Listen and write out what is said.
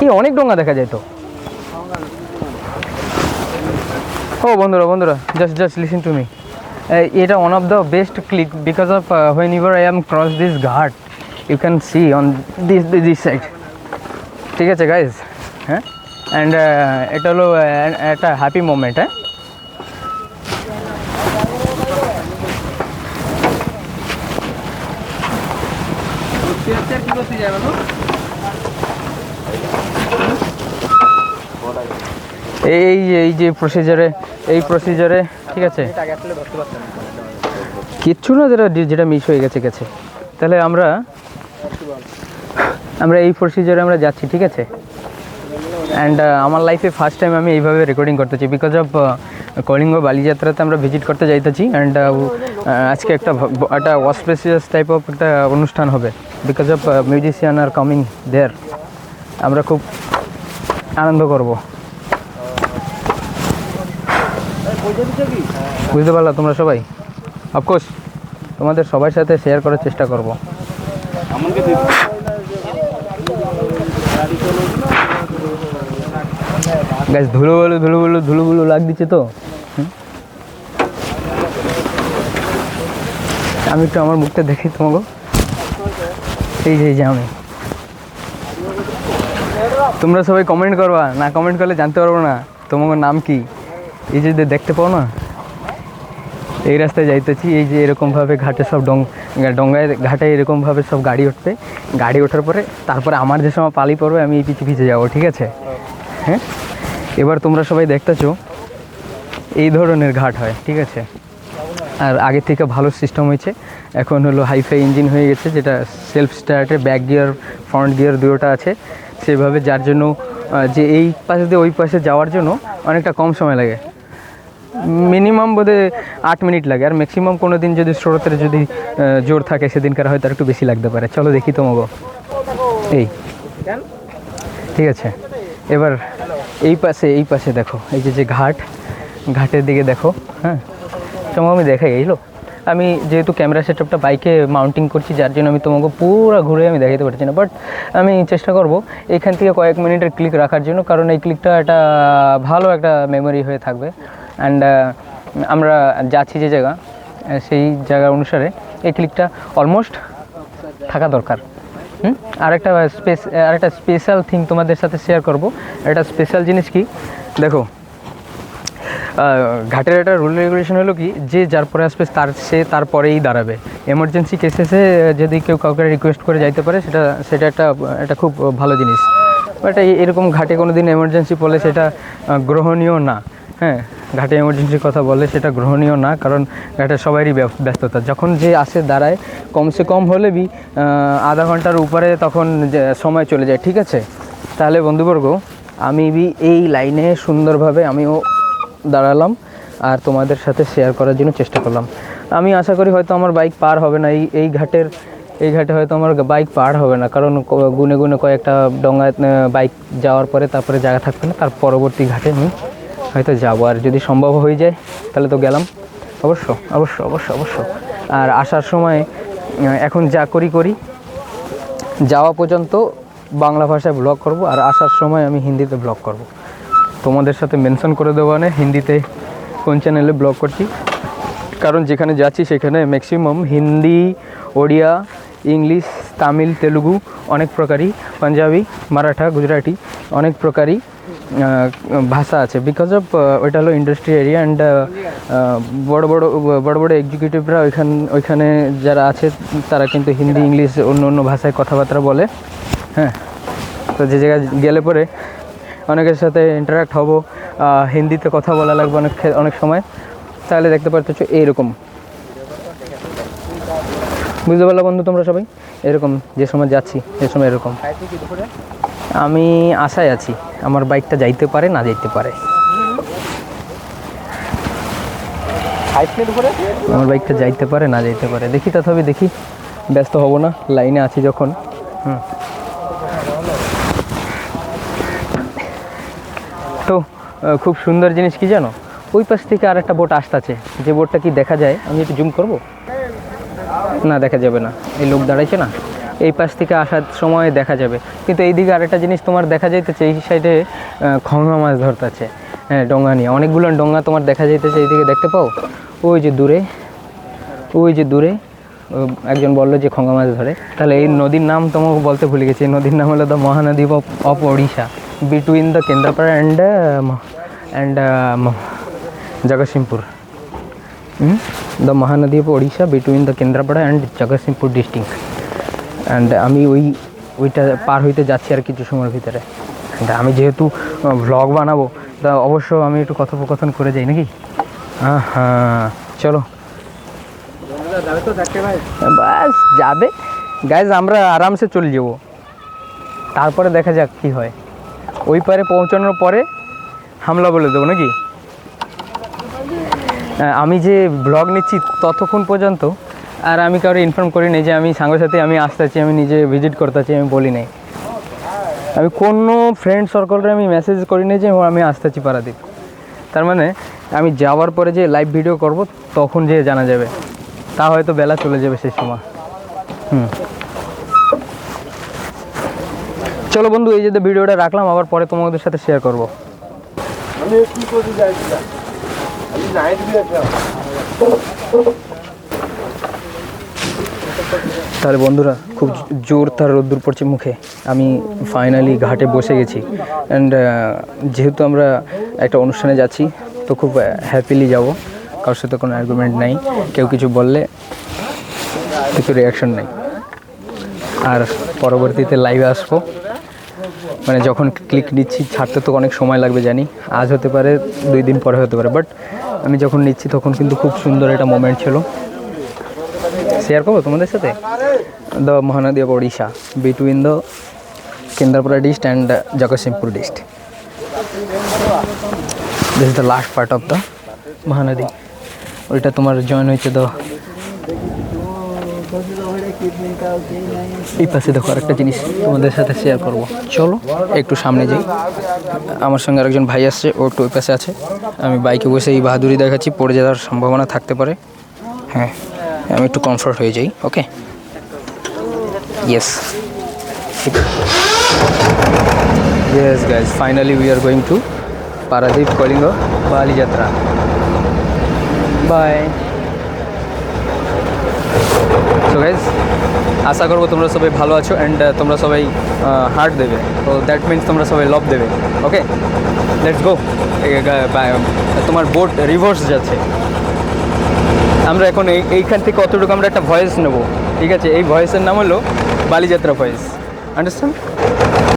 এই অনেক ডোঙ্গা দেখা যায় তো? ও বন্ধুরা বন্ধুরা just just listen to me এটা one of the best click because of whenever I am cross this ghat you can see on this this side ঠিক আছে গাইজ হ্যাঁ? অ্যান্ড এটা হলো আহ, একটা হ্যাপি মোমেন্ট হ্যাঁ? এই যে এই যে প্রসিজারে এই প্রসিজারে ঠিক আছে? কিচ্ছু না যেটা যেটা মিস হয়ে গেছে গেছে। তাহলে আমরা আমরা এই প্রসিজারে আমরা যাচ্ছি ঠিক আছে? অ্যান্ড আমার লাইফে ফার্স্ট টাইম আমি এইভাবে রেকর্ডিং করতেছি বিকজ অফ কলিঙ্গ বালিযাত্রাতে আমরা ভিজিট করতে যাইতেছি অ্যান্ড আজকে একটা একটা অসপেসিয়াস টাইপ অফ একটা অনুষ্ঠান হবে because of musician are coming there আমরা খুব আনন্দ করব। বুঝতে পারলা তোমরা সবাই? অফকোর্স তোমাদের সবার সাথে শেয়ার করার চেষ্টা করব। গাছ ধুলো বলো ধুলো বলো ধুলো বলো লাগ দিচ্ছে তো? আমি একটু আমার মুখটা দেখি তোমাকে। এই যে যে আমি। তোমরা সবাই কমেন্ট করবা, না কমেন্ট করলে জানতে পারব না। তোমার নাম কি? এই যে দেখতে পাও না? এই রাস্তায় যাইতেছি, এই যে এরকমভাবে ঘাটে সব ডং ডঙ্গায় ঘাটে এরকমভাবে সব গাড়ি উঠবে। গাড়ি ওঠার পরে তারপরে আমার যে সময় পালি পড়বে, আমি এই পিছিয়ে পিছিয়ে যাব, ঠিক আছে? হ্যাঁ? এবার তোমরা সবাই দেখতেছো, এই ধরনের ঘাট হয়, ঠিক আছে? আর আগে থেকে ভালো সিস্টেম হয়েছে। এখন হলো হাইফাই ইঞ্জিন হয়ে গেছে, যেটা সেলফ স্টার্টে ব্যাক গিয়ার ফ্রন্ট গিয়ার দুটোটা আছে। সেভাবে যার জন্য যে এই পাশে দিয়ে ওই পাশে যাওয়ার জন্য অনেকটা কম সময় লাগে। মিনিমাম বোধে আট মিনিট লাগে। আর ম্যাক্সিমাম কোনো দিন যদি স্রোতের যদি জোর থাকে, সেদিনকার হয়তো একটু বেশি লাগতে পারে। চলো দেখি তোমাকে এই। ঠিক আছে। এবার এই পাশে এই পাশে দেখো, এই যে যে ঘাট, ঘাটের দিকে দেখো হ্যাঁ? তোমাকে আমি দেখাই এইলো আমি যেহেতু ক্যামেরা সেটআপটা বাইকে মাউন্টিং করছি, যার জন্য আমি তোমাকে পুরো ঘুরে আমি দেখাতে পারছি না। বাট আমি চেষ্টা করব এখান থেকে কয়েক মিনিটের ক্লিক রাখার জন্য, কারণ এই ক্লিকটা একটা ভালো একটা মেমোরি হয়ে থাকবে। অ্যান্ড আমরা যাচ্ছি যে জায়গা, সেই জায়গা অনুসারে এই ক্লিকটা অলমোস্ট থাকা দরকার। হুম? আর একটা স্পেস আর একটা স্পেশাল থিং তোমাদের সাথে শেয়ার করব। একটা স্পেশাল জিনিস কি? দেখো ঘাটের একটা রুল রেগুলেশন হলো কি, যে যার পরে আসবে তার, সে তারপরেই দাঁড়াবে। এমার্জেন্সি কেসেসে যদি কেউ কাউকে রিকোয়েস্ট করে যাইতে পারে, সেটা সেটা একটা একটা খুব ভালো জিনিস। বাট এরকম ঘাটে কোনো দিন এমার্জেন্সি পড়লে সেটা গ্রহণীয় না। হ্যাঁ? ঘাটে এমার্জেন্সির কথা বলে সেটা গ্রহণীয় না, কারণ ঘাটে সবারই ব্য- ব্যস্ততা। যখন যে আসে, দাঁড়ায়, কমসে কম হলে বি আধা ঘণ্টার উপরে তখন সময় চলে যায়, ঠিক আছে? তাহলে বন্ধুবর্গ, আমি বি এই লাইনে সুন্দরভাবে আমিও দাঁড়ালাম আর তোমাদের সাথে শেয়ার করার জন্য চেষ্টা করলাম। আমি আশা করি হয়তো আমার বাইক পার হবে না। এই এই ঘাটের, এই ঘাটে হয়তো আমার বাইক পার হবে না, কারণ গুনে গুনে কয়েকটা ডঙ্গায় বাইক যাওয়ার পরে তারপরে জায়গা থাকবে না। তার পরবর্তী ঘাটে আমি হয়তো যাব। আর যদি সম্ভব হয়ে যায়, তাহলে তো গেলাম। অবশ্য অবশ্য অবশ্য অবশ্য। আর আসার সময় এখন যা করি করি। যাওয়া পর্যন্ত বাংলা ভাষায় ব্লগ করব, আর আসার সময় আমি হিন্দিতে ব্লগ করব। তোমাদের সাথে মেনশন করে দেবো না হিন্দিতে কোন চ্যানেলে ব্লগ করছি। কারণ যেখানে যাচ্ছি, সেখানে ম্যাক্সিমাম হিন্দি, ওড়িয়া, ইংলিশ, তামিল, তেলুগু অনেক প্রকারই, পাঞ্জাবি, মারাঠা, গুজরাটি অনেক প্রকারই ভাষা আছে। বিকজ অফ ওইটা হলো ইন্ডাস্ট্রি এরিয়া অ্যান্ড বড় বড় বড় বড় এক্সিকিউটিভরা ওইখান, ওইখানে যারা আছে, তারা কিন্তু হিন্দি, ইংলিশ, অন্য অন্য ভাষায় কথাবার্তা বলে। হ্যাঁ? তো যে জায়গায় গেলে পরে অনেকের সাথে ইন্টারাক্ট হব। হিন্দিতে কথা বলা লাগবে অনেক অনেক সময়। তাহলে দেখতে পাচ্ছ এইরকম। বুঝতে পারলা বন্ধু তোমরা সবাই? এরকম, যে সময় যাচ্ছি, যে সময় এরকম। আমি আশায় আছি আমার বাইকটা যাইতে পারে, না যাইতে পারে। আমার বাইকটা যাইতে পারে, না যাইতে পারে। দেখি তথাপি দেখি। ব্যস্ত হব না, লাইনে আছি যখন। হুম। তো খুব সুন্দর জিনিস কি জানো? ওই পাশ থেকে আর একটা বোট আসতেছে। যে বোটটা কি দেখা যায়? আমি একটু জুম করব? না, দেখা যাবে না। এই লোক দাঁড়াইছে না। এই পাশ থেকে আসার সময় দেখা যাবে। কিন্তু এইদিকে আরেকটা জিনিস তোমার দেখা যাইতেছে, এই সাইডে খঙ্গা মাছ ধরতেছে হ্যাঁ ডোঙ্গা নিয়ে। অনেকগুলো ডোঙ্গা তোমার দেখা যাইতেছে এইদিকে দেখতে পাও? ওই যে দূরে, ওই যে দূরে একজন বলল যে খঙ্গা মাছ ধরে। তাহলে এই নদীর নাম তোমাকে বলতে ভুলে গেছি। এই নদীর নাম হলো the Mahanadi of Odisha between the Kendrapara and and Jagatsinghpur the Mahanadi of Odisha between the Kendrapara and Jagatsinghpur district and আমি ওই, ওইটা পার হইতে যাচ্ছি আর কিছু সময়ের ভিতরে। And আমি যেহেতু ভ্লগ বানাবো, তা অবশ্য আমি একটু কথোপকথন করে যাই নাকি? হ্যাঁ চলো। বাস যাবে। গাইজ আমরা আরামসে চলে যাব। তারপরে দেখা যাক কি হয়। ওই পারে পৌঁছানোর পরে হামলা বলে দেবো নাকি? আমি যে ব্লগ নিচ্ছি ততক্ষণ পর্যন্ত আর আমি কারও ইনফর্ম করি নাই যে আমি সাঙ্গের সাথে আমি আসতেছি, আমি নিজে ভিজিট করতেছি, আমি বলি নাই। আমি কোনো ফ্রেন্ড সার্কলরে আমি মেসেজ করি নাই যে আমি আসতেছি পারাদ্বীপ। তার মানে আমি যাওয়ার পরে যে লাইভ ভিডিও করব, তখন যে জানা যাবে। তা হয়তো বেলা চলে যাবে সেই সময়। হুম। চলো বন্ধু, এই যে ভিডিওটা রাখলাম, আবার পরে তোমাদের সাথে শেয়ার করব। আমি কি করতে চাইছিলাম? আমি নাইট তাহলে বন্ধুরা খুব জোর তার রোদ্দুর পড়ছে মুখে। আমি ফাইনালি ঘাটে বসে গেছি। অ্যান্ড যেহেতু আমরা একটা অনুষ্ঠানে যাচ্ছি, তো খুব হ্যাপিলি যাব। কারোর সাথে কোনো অ্যার্গুমেন্ট নাই। কেউ কিছু বললে কিছু রিয়াকশন নেই। আর পরবর্তীতে লাইভে আসব। মানে যখন ক্লিক নিচ্ছি, ছাড়তে তো অনেক সময় লাগবে জানি। আজ হতে পারে, দুই দিন পরে হতে পারে। বাট আমি যখন নিচ্ছি, তখন কিন্তু খুব সুন্দর একটা মোমেন্ট ছিল। শেয়ার করব তোমাদের সাথে? The Mahanadi of Odisha between the Kendrapara dist and Jagatsinghpur dist this the last part of the Mahanadi ওইটা তোমার জয়েন হয়েছে দ্য এই পাশে দেখো আরেকটা জিনিস তোমাদের সাথে শেয়ার করব। চলো, একটু সামনে যাই। আমার সঙ্গে আরেকজন ভাই আসছে, ও একটু ওই পাশে আছে। আমি বাইকে বসে এই বাহাদুরি দেখাচ্ছি, পড়ে যাওয়ার সম্ভাবনা থাকতে পারে। হ্যাঁ। আমি একটু কমফর্ট হয়ে যাই okay yes yes guys finally we are going to Paradip Kalinga Bali Yatra bye guys আশা করব তোমরা সবাই ভালো আছো অ্যান্ড তোমরা সবাই হার্ট দেবে। তো দ্যাট মিন্স তোমরা সবাই লভ দেবে ওকে লেটস গো তোমার বোট রিভার্স যাচ্ছে। আমরা এখন এই এইখান থেকে কতটুকু আমরা একটা ভয়েস নেব। ঠিক আছে? এই ভয়েসের নাম হলো বালিযাত্রা ভয়েস আন্ডারস্ট্যান্ড